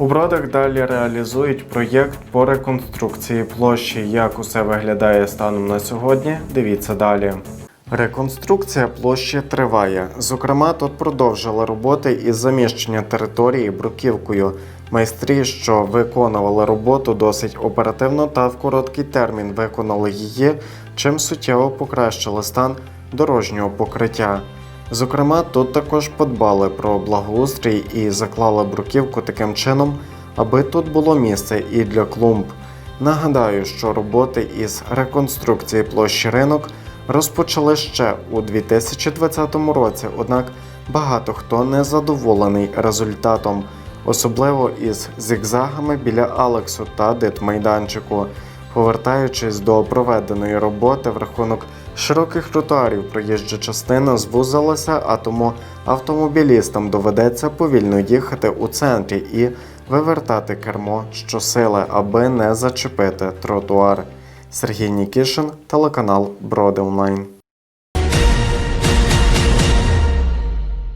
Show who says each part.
Speaker 1: У бродах далі реалізують проєкт по реконструкції площі. Як усе виглядає станом на сьогодні? Дивіться далі. Реконструкція площі триває. Зокрема, тут продовжили роботи із заміщення території бруківкою. Майстрі, що виконували роботу досить оперативно та в короткий термін виконали її, чим суттєво покращили стан дорожнього покриття. Зокрема, тут також подбали про благоустрій і заклали бруківку таким чином, аби тут було місце і для клумб. Нагадаю, що роботи із реконструкції площі ринок розпочали ще у 2020 році, однак багато хто не задоволений результатом, особливо із зігзагами біля Алексу та дитмайданчику. Повертаючись до проведеної роботи в рахунок широких тротуарів, проїжджа частина звузилася, а тому автомобілістам доведеться повільно їхати у центрі і вивертати кермо щосили, аби не зачепити тротуар. Сергій Нікішин, телеканал Броди Онлайн.